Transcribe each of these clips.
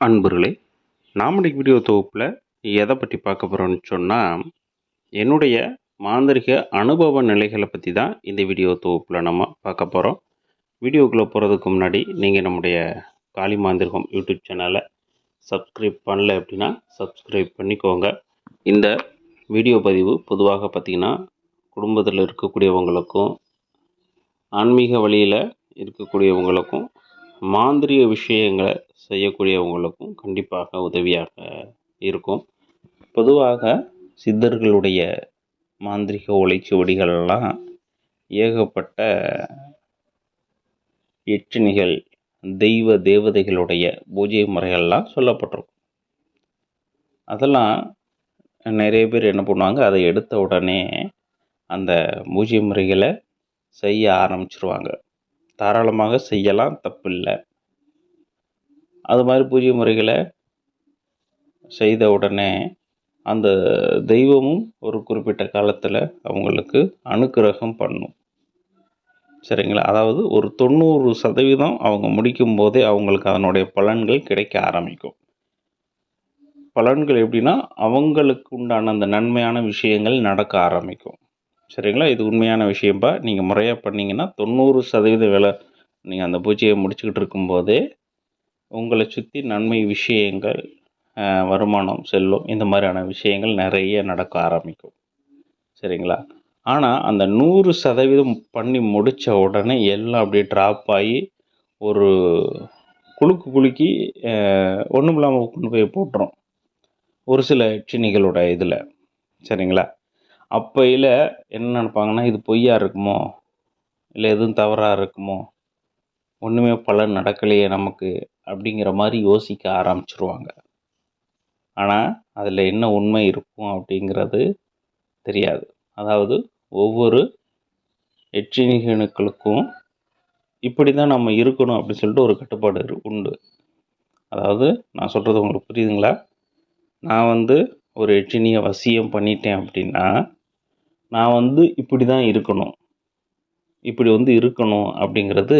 அன்பர்களே நாம் இன்னைக்கு வீடியோ தொகுப்பில் எதை பற்றி பார்க்க போகிறோம்னு சொன்னால் என்னுடைய மாந்திரிக அனுபவ நிலைகளை பற்றி தான் இந்த வீடியோ தொகுப்பில் நம்ம பார்க்க போகிறோம் வீடியோக்குள்ளே போகிறதுக்கு முன்னாடி நீங்கள் நம்முடைய காளி மாந்திரிகம் யூடியூப் சேனலை சப்ஸ்கிரைப் பண்ணல அப்படின்னா சப்ஸ்கிரைப் பண்ணிக்கோங்க. இந்த வீடியோ பதிவு பொதுவாக பார்த்திங்கன்னா குடும்பத்தில் இருக்கக்கூடியவங்களுக்கும் ஆன்மீக வழியில் இருக்கக்கூடியவங்களுக்கும் மாந்திரீக விஷயங்களை செய்யக்கூடியவங்களுக்கும் கண்டிப்பாக உதவியாக இருக்கும். பொதுவாக சித்தர்களுடைய மாந்திரிக ஒலைச்சுவடிகளெல்லாம் ஏகப்பட்ட எச்சினிகள் தெய்வ தேவதைகளுடைய பூஜை முறைகள்லாம் சொல்லப்பட்டிருக்கும். அதெல்லாம் நிறைய பேர் என்ன பண்ணுவாங்க அதை எடுத்த உடனே அந்த பூஜை முறைகளை செய்ய ஆரம்பிச்சிருவாங்க. தாராளமாக செய்யலாம் தப்பில்லை. அது மாதிரி பூஜை முறைகளை செய்த உடனே அந்த தெய்வமும் ஒரு குறிப்பிட்ட காலத்தில் அவங்களுக்கு அனுக்கிரகம் பண்ணும். சரிங்களா? அதாவது ஒரு தொண்ணூறு சதவீதம் அவங்க முடிக்கும் போதே அவங்களுக்கு அதனுடைய பலன்கள் கிடைக்க ஆரம்பிக்கும். பலன்கள் எப்படின்னா அவங்களுக்கு உண்டான அந்த நன்மையான விஷயங்கள் நடக்க ஆரம்பிக்கும். சரிங்களா? இது உண்மையான விஷயம்பா நீங்கள் முறையாக பண்ணிங்கன்னா தொண்ணூறு சதவீத வேலை நீங்கள் அந்த பூஜையை முடிச்சுக்கிட்டு இருக்கும்போதே உங்களை சுற்றி நன்மை விஷயங்கள் வருமானம் செல்லும் இந்த மாதிரியான விஷயங்கள் நிறைய நடக்க ஆரம்பிக்கும். சரிங்களா? ஆனால் அந்த நூறு சதவீதம் பண்ணி முடித்த உடனே எல்லாம் அப்படியே ட்ராப் ஆகி ஒரு குலுக்கு குலுக்கி ஒன்றும் இல்லாமல் கொண்டு போய் போட்டுரும். ஒரு சில சின்னிகளோட இதில். சரிங்களா? அப்பையில் என்ன நினப்பாங்கன்னா இது பொய்யா இருக்குமோ? இல்லை எதுவும் தவறாக இருக்குமோ? ஒன்றுமே பலன் நடக்கலையே நமக்கு அப்படிங்கிற மாதிரி யோசிக்க ஆரம்பிச்சிருவாங்க. ஆனால் அதில் என்ன உண்மை இருக்கும் அப்படிங்கிறது தெரியாது. அதாவது ஒவ்வொரு எச்சினிகளுக்கும் இப்படி தான் நம்ம இருக்கணும் அப்படின்னு சொல்லிட்டு ஒரு கட்டுப்பாடு உண்டு. அதாவது நான் சொல்கிறது உங்களுக்கு புரியுதுங்களா? நான் வந்து ஒரு எச்சினியை வசியம் பண்ணிட்டேன் அப்படின்னா நான் வந்து இப்படி தான் இருக்கணும். இப்படி வந்து இருக்கணும் அப்படிங்கிறது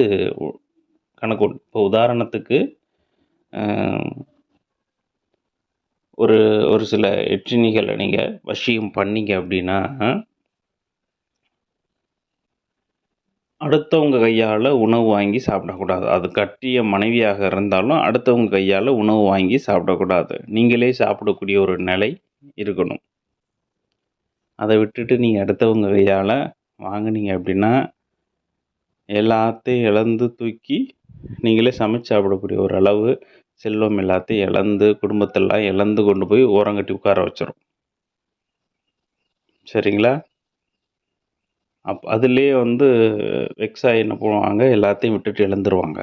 கணக்கு இப்போ உதாரணத்துக்கு ஒரு ஒரு சில எச்சினிகளை நீங்கள் வசியம் பண்ணீங்க அப்படின்னா அடுத்தவங்க கையால் உணவு வாங்கி சாப்பிடக்கூடாது. அது கட்டிய மனைவியாக இருந்தாலும் அடுத்தவங்க கையால் உணவு வாங்கி சாப்பிடக்கூடாது. நீங்களே சாப்பிடக்கூடிய ஒரு நிலை இருக்கணும். அதை விட்டுட்டு நீங்கள் அடுத்தவங்க கையால் வாங்குனீங்க அப்படின்னா எல்லாத்தையும் இழந்து தூக்கி நீங்களே சமைச்சு சாப்பிடக்கூடிய ஒரு அளவு செல்வம் எல்லாத்தையும் இழந்து குடும்பத்தெல்லாம் இழந்து கொண்டு போய் ஓரங்கட்டி உட்கார வச்சிடும் சரிங்களா? அப் அதுலேயே வந்து வெக்ஸாகி என்ன பண்ணுவாங்க? எல்லாத்தையும் விட்டுட்டு இழந்துருவாங்க.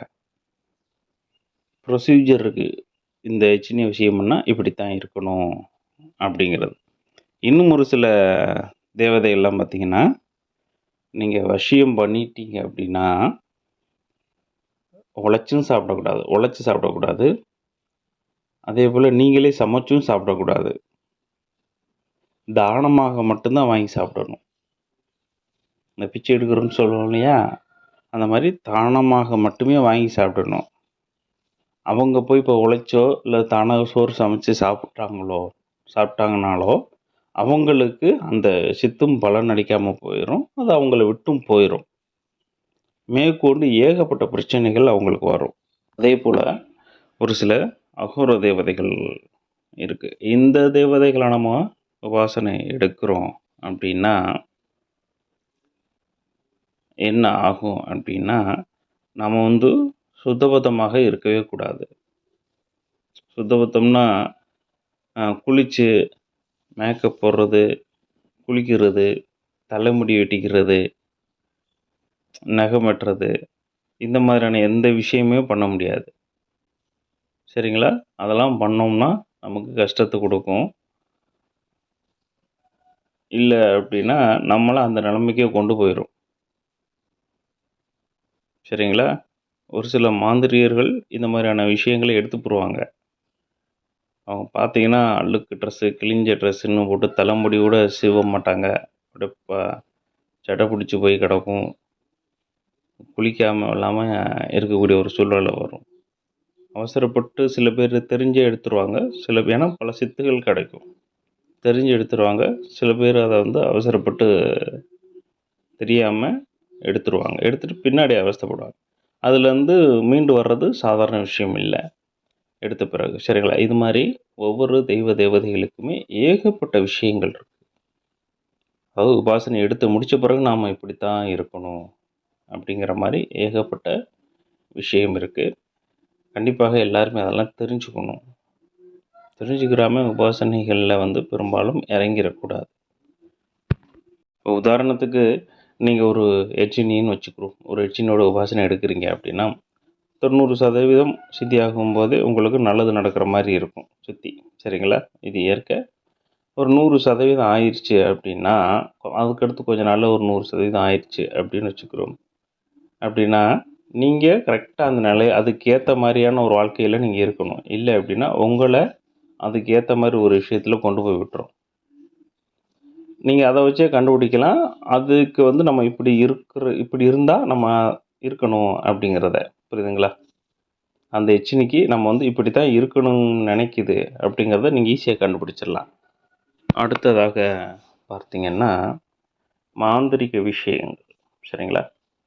ப்ரொசீஜர் இருக்குது இந்த சின்ன விஷயம்னா இப்படித்தான் இருக்கணும் அப்படிங்கிறது. இன்னும் ஒரு சில தேவதைகள்லாம் பார்த்தீங்கன்னா நீங்கள் வசியம் பண்ணிட்டீங்க அப்படின்னா உழைச்சும் சாப்பிடக்கூடாது உழைச்சி சாப்பிடக்கூடாது. அதே போல் நீங்களே சமைச்சும் சாப்பிடக்கூடாது. தானமாக மட்டும்தான் வாங்கி சாப்பிடணும். இந்த பிச்சை எடுக்கிறோம்னு சொல்லுவோம் இல்லையா? அந்த மாதிரி தானமாக மட்டுமே வாங்கி சாப்பிடணும். அவங்க போய் இப்போ உழைச்சோ இல்லை தானாக சோறு சமைச்சு சாப்பிட்டாங்களோ சாப்பிட்டாங்கனாலோ அவங்களுக்கு அந்த சித்தும் பலன் அளிக்காமல் போயிடும் அது அவங்கள விட்டும் போயிடும் மேற்கொண்டு ஏகப்பட்ட பிரச்சனைகள் அவங்களுக்கு வரும். அதே போல் ஒரு சில அகோர தேவதைகள் இருக்குது இந்த தேவதைகளை நம்ம உபாசனை எடுக்கிறோம் அப்படின்னா என்ன ஆகும் அப்படின்னா நம்ம வந்து சுத்தபத்தமாக இருக்கவே கூடாது. சுத்தபத்தம்னா குளித்து மேக்கப் போடுறது குளிக்கிறது தலைமுடி வெட்டிக்கிறது நகம் வெட்டுறது இந்த மாதிரியான எந்த விஷயமே பண்ண முடியாது. சரிங்களா? அதெல்லாம் பண்ணோம்னா நமக்கு கஷ்டத்தை கொடுக்கும். இல்லை அப்படின்னா நம்மளை அந்த நிலைமைக்கே கொண்டு போயிடும் சரிங்களா? ஒரு சில மாந்திரியர்கள் இந்த மாதிரியான விஷயங்களை எடுத்து போடுவாங்க. அவங்க பார்த்தீங்கன்னா அழுக்கு ட்ரெஸ்ஸு கிழிஞ்ச ட்ரெஸ்ஸுன்னு போட்டு தலைமுடி கூட சீவ மாட்டாங்க. அப்படியே ப- ஜடை பிடிச்சி போய் கிடக்கும். குளிக்காமல் இல்லாமல் இருக்கக்கூடிய ஒரு சூழ்நிலை வரும். அவசரப்பட்டு சில பேர் தெரிஞ்சே எடுத்துருவாங்க. சில ஏன்னா பல சித்துகள் கிடைக்கும். தெரிஞ்சு எடுத்துருவாங்க. சில பேர் அதை வந்து அவசரப்பட்டு தெரியாமல் எடுத்துருவாங்க. எடுத்துகிட்டு பின்னாடி அவஸ்தப்படுவாங்க. அதுலேருந்து மீண்டு வர்றது சாதாரண விஷயம் இல்லை. எடுத்த பிறகு. சரிங்களா? இது மாதிரி ஒவ்வொரு தெய்வ தேவதைகளுக்குமே ஏகப்பட்ட விஷயங்கள் இருக்குது அதாவது உபாசனை எடுத்து முடித்த பிறகு நாம் இப்படித்தான் இருக்கணும் அப்படிங்கிற மாதிரி ஏகப்பட்ட விஷயம் இருக்குது கண்டிப்பாக எல்லாருமே அதெல்லாம் தெரிஞ்சுக்கணும். தெரிஞ்சுக்கிறாமல் உபாசனைகளில் வந்து பெரும்பாலும் இறங்கிடக்கூடாது. இப்போ உதாரணத்துக்கு நீங்கள் ஒரு எச்சினின்னு வச்சுக்கிறோம். ஒரு எச்சினோட உபாசனை எடுக்கிறீங்க அப்படின்னா தொண்ணூறு சதவீதம் சித்தி போது உங்களுக்கு நல்லது நடக்கிற மாதிரி இருக்கும் சுற்றி சரிங்களா? இது இயற்கை. ஒரு நூறு சதவீதம் ஆயிடுச்சு அப்படின்னா அதுக்கடுத்து கொஞ்ச நாளில் ஒரு நூறு சதவீதம் ஆயிடுச்சு அப்படின்னு வச்சுக்கிறோம். அப்படின்னா நீங்கள் கரெக்டாக அந்த நிலை அதுக்கேற்ற மாதிரியான ஒரு வாழ்க்கையில் நீங்கள் இருக்கணும். இல்லை அப்படின்னா உங்களை அதுக்கேற்ற மாதிரி ஒரு விஷயத்தில் கொண்டு போய் விட்டுரும். நீங்கள் அதை வச்சே கண்டுபிடிக்கலாம். அதுக்கு வந்து நம்ம இப்படி இருக்கிற இப்படி இருந்தால் நம்ம இருக்கணும் அப்படிங்கிறத. புரியுதுங்களா? அந்த எச்சினிக்கு நம்ம வந்து இப்படி தான் இருக்கணும்னு நினைக்கிது அப்படிங்கிறத நீங்கள் ஈஸியாக கண்டுபிடிச்சிடலாம். அடுத்ததாக பார்த்திங்கன்னா மாந்திரிக விஷயங்கள். சரிங்களா?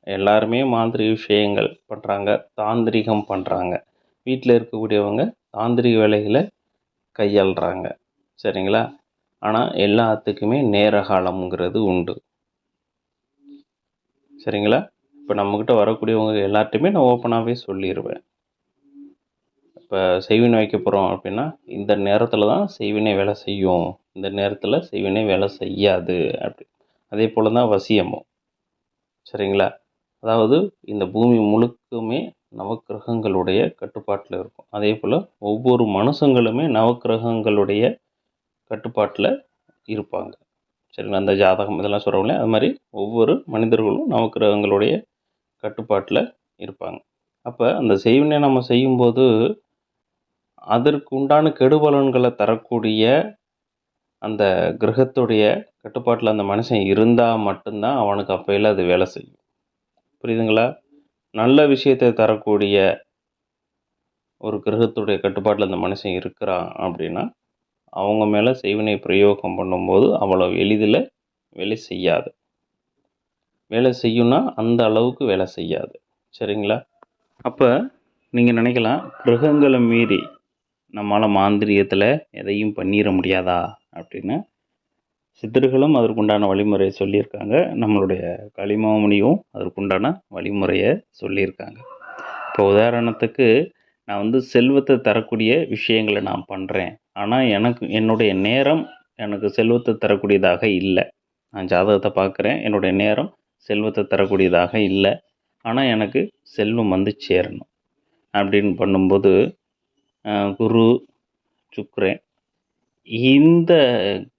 எல்லாருமே மாந்திரிக விஷயங்கள் பண்ணுறாங்க தாந்திரிகம் பண்ணுறாங்க வீட்டில் இருக்கக்கூடியவங்க தாந்திரிக வேலைகளை கையாளுறாங்க. சரிங்களா? ஆனால் எல்லாத்துக்குமே நேரகாலம்ங்கிறது உண்டு. சரிங்களா? இப்போ நம்மக்கிட்ட வரக்கூடியவங்க எல்லார்ட்டையுமே நான் ஓப்பனாகவே சொல்லிடுவேன் இப்போ செய்வினை வைக்க போகிறோம் அப்படின்னா இந்த நேரத்தில் தான் செய்வினை வேலை செய்யும். இந்த நேரத்தில் செய்வினை வேலை செய்யாது அப்படி. அதே போல் தான் வசியமும். சரிங்களா? அதாவது இந்த பூமி முழுக்குமே நவக்கிரகங்களுடைய கட்டுப்பாட்டில் இருக்கும். அதே போல் ஒவ்வொரு மனுஷங்களுமே நவக்கிரகங்களுடைய கட்டுப்பாட்டில் இருப்பாங்க. சரிங்களா? அந்த ஜாதகம் இதெல்லாம் சொல்கிறோம்ல அது மாதிரி ஒவ்வொரு மனிதர்களும் நவக்கிரகங்களுடைய கட்டுப்பாட்டில் இருப்பாங்க. அப்போ அந்த செய்வினை நம்ம செய்யும்போது அதற்கு உண்டான கெடுபலன்களை தரக்கூடிய அந்த கிரகத்துடைய கட்டுப்பாட்டில் அந்த மனுஷன் இருந்தால் மட்டும்தான் அவனுக்கு அப்பையில் அது வேலை செய்யும். புரியுதுங்களா? நல்ல விஷயத்தை தரக்கூடிய ஒரு கிரகத்துடைய கட்டுப்பாட்டில் அந்த மனுஷன் இருக்கிறான் அப்படின்னா அவங்க மேலே செய்வினை பிரயோகம் பண்ணும்போது அவ்வளோ எளிதில் வேலை செய்யாது. வேலை செய்யும்னா அந்த அளவுக்கு வேலை செய்யாது. சரிங்களா? அப்போ நீங்கள் நினைக்கலாம் கிரகங்களை மீறி நம்மளால் மாந்திரியத்தில் எதையும் பண்ணிட முடியாதா அப்படின்னு சித்தர்களும் அதற்குண்டான வழிமுறையை சொல்லியிருக்காங்க. நம்மளுடைய களிமாமணியும் அதற்குண்டான வழிமுறையை சொல்லியிருக்காங்க. இப்போ உதாரணத்துக்கு நான் வந்து செல்வத்தை தரக்கூடிய விஷயங்களை நான் பண்ணுறேன் ஆனால் எனக்கு என்னுடைய நேரம் எனக்கு செல்வத்தை தரக்கூடியதாக இல்லை. நான் ஜாதகத்தை பார்க்குறேன் என்னுடைய நேரம் செல்வத்தை தரக்கூடியதாக இல்லை. ஆனால் எனக்கு செல்வம் வந்து சேரணும். அப்படின்னு பண்ணும்போது குரு சுக்ரேன் இந்த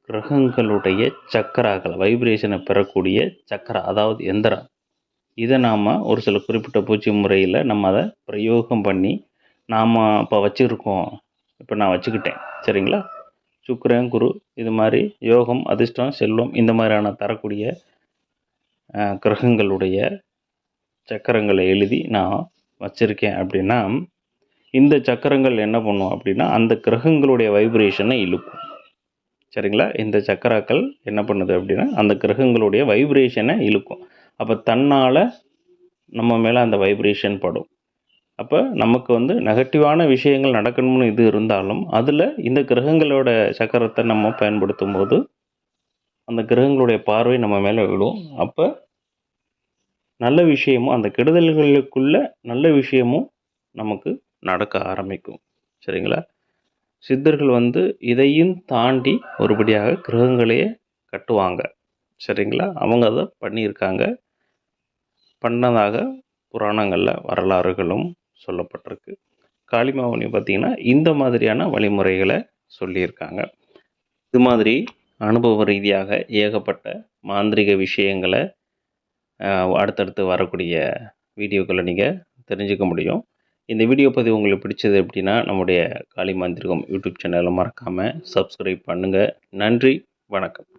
கிரகங்களுடைய சக்கராக்களை வைப்ரேஷனை பெறக்கூடிய சக்கரா அதாவது எந்திரம் இதை நாம் ஒரு சில குறிப்பிட்ட பூச்சி முறையில் நம்ம அதை பிரயோகம் பண்ணி நாம் இப்போ வச்சுருக்கோம். இப்போ நான் வச்சுக்கிட்டேன். சரிங்களா? சுக்கரன் குரு இது மாதிரி யோகம் அதிர்ஷ்டம் செல்வம் இந்த மாதிரியான தரக்கூடிய கிரகங்களுடைய சக்கரங்களை எழுதி நான் வச்சுருக்கேன் அப்படின்னா இந்த சக்கரங்கள் என்ன பண்ணும் அப்படின்னா அந்த கிரகங்களுடைய வைப்ரேஷனை இழுக்கும். சரிங்களா? இந்த சக்கராக்கள் என்ன பண்ணுது அப்படின்னா அந்த கிரகங்களுடைய வைப்ரேஷனை இழுக்கும். அப்போ தன்னால் நம்ம மேலே அந்த வைப்ரேஷன் படும். அப்போ நமக்கு வந்து நெகட்டிவான விஷயங்கள் நடக்கணும்னு இது இருந்தாலும் அதில் இந்த கிரகங்களோட சக்கரத்தை நம்ம பயன்படுத்தும் போது அந்த கிரகங்களுடைய பார்வை நம்ம மேலே விழும். அப்போ நல்ல விஷயமும் அந்த கெடுதல்களுக்குள்ள நல்ல விஷயமும் நமக்கு நடக்க ஆரம்பிக்கும். சரிங்களா? சித்தர்கள் வந்து இதையும் தாண்டி ஒருபடியாக கிரகங்களையே கட்டுவாங்க. சரிங்களா? அவங்க அதை பண்ணியிருக்காங்க. பண்ணதாக புராணங்களில் வரலாறுகளும் சொல்லப்பட்டிருக்கு. காளிமாவணி பார்த்திங்கன்னா இந்த மாதிரியான வழிமுறைகளை சொல்லியிருக்காங்க. இது மாதிரி அனுபவ ரீதியாக ஏகப்பட்ட மாந்திரிக விஷயங்களை அடுத்தடுத்து வரக்கூடிய வீடியோக்களை நீங்கள் தெரிஞ்சுக்க முடியும். இந்த வீடியோ பதிவு உங்களுக்கு பிடிச்சது அப்படின்னா நம்முடைய காளி மாந்திரிகம் யூடியூப் சேனலை மறக்காமல் சப்ஸ்கிரைப் பண்ணுங்கள் நன்றி வணக்கம்.